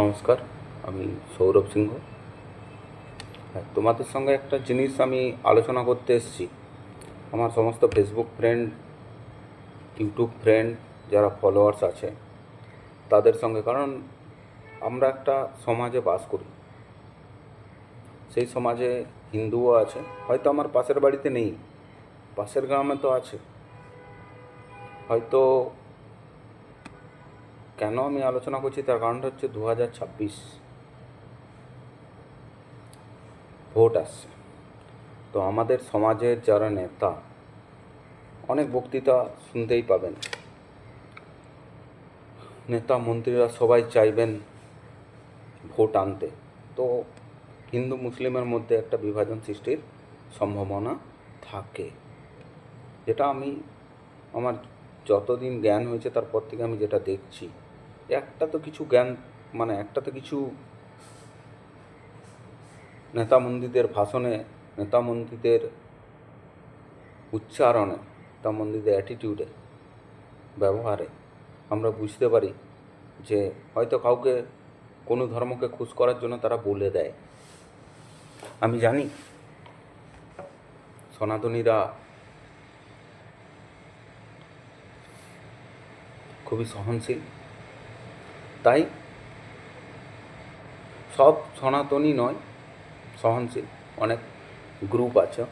নমস্কার, আমি সৌরভ সিংহ। হ্যাঁ তোমাদের সঙ্গে একটা জিনিস আমি আলোচনা করতে এসেছি। আমার সমস্ত ফেসবুক ফ্রেন্ড ইউটিউব ফ্রেন্ড যারা ফলোয়ার্স আছে, তাদের সঙ্গে। কারণ আমরা একটা সমাজে বাস করি। সেই সমাজে হিন্দুও আছে, হয়তো আমার পাশের বাড়িতে নেই, পাশের গ্রামে তো আছে। হয়তো কেন আমি আলোচনা করছি? তার কারণটা হচ্ছে দু হাজার ছাব্বিশ। ভোট আসছে। তো আমাদের সমাজের যারা নেতা, অনেক বক্তৃতা শুনতেই পাবেন। নেতা মন্ত্রীরা সবাই চাইবেন ভোট আনতে। তো হিন্দু মুসলিমের মধ্যে একটা বিভাজন সৃষ্টির সম্ভাবনা থাকে। যেটা আমি, আমার যতদিন জ্ঞান হয়েছে, তারপর থেকে আমি যেটা দেখছি। একটা তো কিছু জ্ঞান মানে একটা তো কিছু নেতা মন্ত্রীদের ভাষণে, নেতা মন্ত্রীদের উচ্চারণে, নেতা মন্ত্রীদের অ্যাটিটিউডে ব্যবহারে আমরা বুঝতে পারি যে হয়তো কাউকে কোনো ধর্মকে খুশ করার জন্য তারা বলে দেয়। আমি জানি সনাতনীরা খুবই সহনশীল। তাই সব সনাতনই নয়, সহনশীল। অনেক গ্রুপ আছে,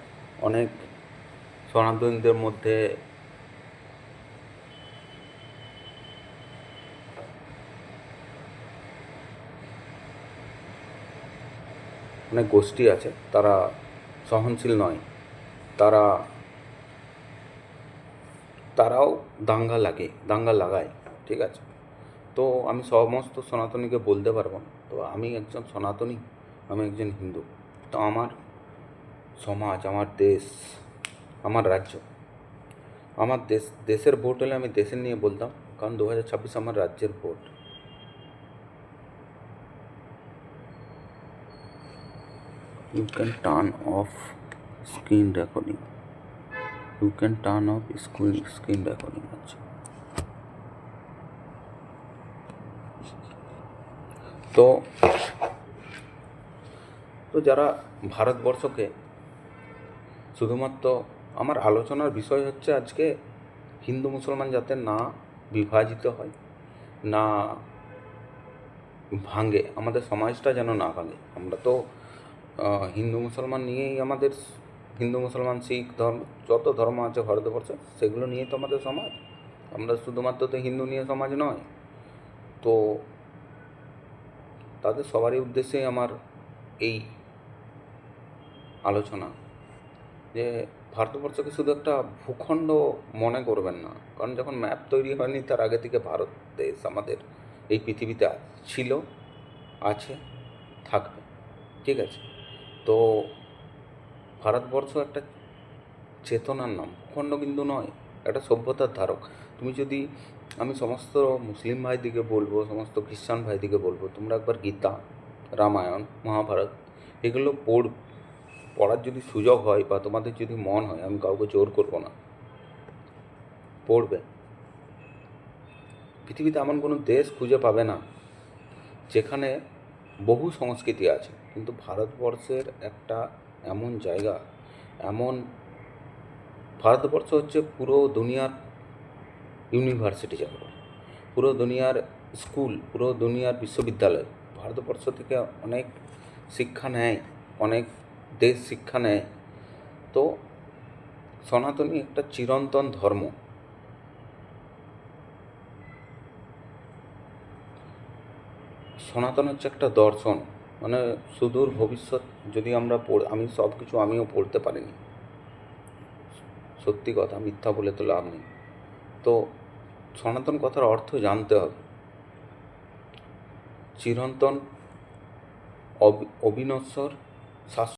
অনেক সনাতনীদের মধ্যে অনেক গোষ্ঠী আছে, তারা সহনশীল নয়। তারা, তারাও দাঙ্গা লাগে, দাঙ্গা লাগায়, ঠিক আছে? তো আমি সমস্ত সনাতনীকে বলতে পারব না। তো আমি একজন সনাতনী, আমি একজন হিন্দু। তো আমার সমাজ, আমার দেশ, আমার রাজ্য, আমার দেশ, দেশের ভোট হলে আমি দেশের নিয়ে বলতাম, কারণ দু হাজার ছাব্বিশ আমার রাজ্যের ভোট। You can turn off screen recording. You can turn off screen screen recording আচ্ছা। তো তো যারা ভারতবর্ষকে শুধুমাত্র আমার আলোচনার বিষয় হচ্ছে আজকে হিন্দু মুসলমান যাতে না বিভাজিত হয়, না ভাঙে, আমাদের সমাজটা যেন না ভাঙে। আমরা তো হিন্দু মুসলমান নিয়েই আমাদের হিন্দু মুসলমান, শিখ ধর্ম, যত ধর্ম আছে ভারতবর্ষে, সেগুলো নিয়েই তো আমাদের সমাজ। আমরা শুধুমাত্র তো হিন্দু নিয়ে সমাজ নয়। তো তাদের সবারই উদ্দেশ্যে আমার এই আলোচনা যে ভারতবর্ষকে শুধু একটা ভূখণ্ড মনে করবেন না, কারণ যখন ম্যাপ তৈরি হয়নি তার আগে থেকে ভারত দেশ আমাদের এই পৃথিবীতে ছিল, আছে, থাকবে, ঠিক আছে? তো ভারতবর্ষ একটা চেতনার নাম, ভূখণ্ড কিন্তু নয়, একটা সভ্যতার ধারক। তুমি যদি আমি সমস্ত মুসলিম ভাইদিকে বলব, সমস্ত খ্রিস্টান ভাইদিকে বলব, তোমরা একবার গীতা, রামায়ণ, মহাভারত এগুলো পড়, পড়ার যদি সুযোগ হয় বা তোমাদের যদি মন হয়, আমি কাউকে জোর করব না। পড়বে। পৃথিবীতে এমন কোনো দেশ খুঁজে পাবে না, যেখানে বহু সংস্কৃতি আছে, কিন্তু ভারতবর্ষের একটা এমন জায়গা, এমন, ভারতবর্ষ হচ্ছে পুরো দুনিয়ার ইউনিভার্সিটি যাকে বলে পুরো দুনিয়ার স্কুল, পুরো দুনিয়ার বিশ্ববিদ্যালয় ভারতবর্ষ থেকে অনেক শিক্ষা নেয়, অনেক দেশ শিক্ষা নেয়। তো সনাতনী একটা চিরন্তন ধর্ম। সনাতন হচ্ছে একটা দর্শন মানে সুদূর ভবিষ্যৎ যদি আমরা পড়, আমি সব কিছু আমিও পড়তে পারিনি। সত্যি কথা, মিথ্যা বলে তো লাভ নেই। তো সনাতন কথার অর্থ জানতে হবে। চিরন্তন অবিনশ্বর শাশ্বত